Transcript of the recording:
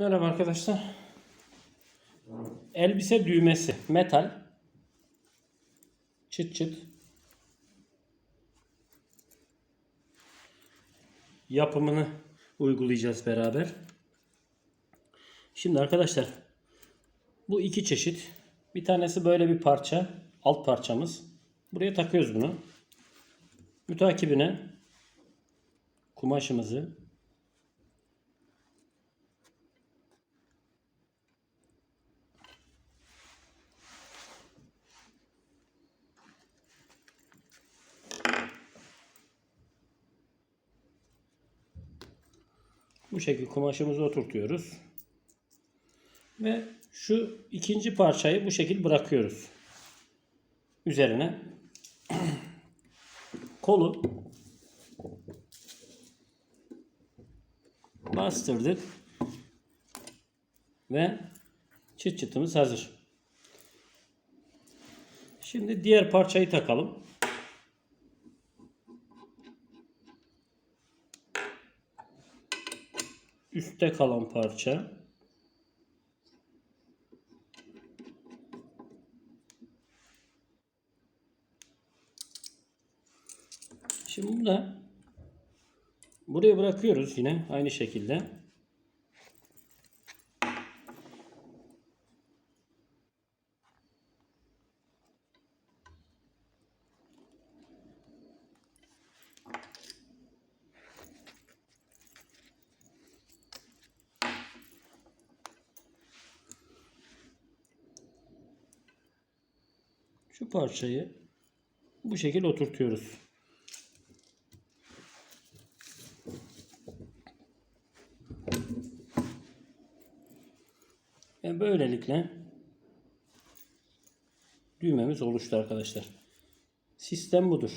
Merhaba arkadaşlar. Elbise düğmesi. Metal. Çıt çıt. Yapımını uygulayacağız beraber. Şimdi arkadaşlar bu iki çeşit. Bir tanesi böyle bir parça. Alt parçamız. Buraya takıyoruz bunu. Mütakibine kumaşımızı Bu şekilde kumaşımızı oturtuyoruz. Ve şu ikinci parçayı bu şekilde bırakıyoruz. Üzerine kolu bastırdık ve çıt çıtımız hazır. Şimdi diğer parçayı takalım. Üstte kalan parça. Şimdi bunu da buraya bırakıyoruz yine aynı şekilde. Şu parçayı bu şekilde oturtuyoruz. Ve böylelikle düğmemiz oluştu arkadaşlar. Sistem budur.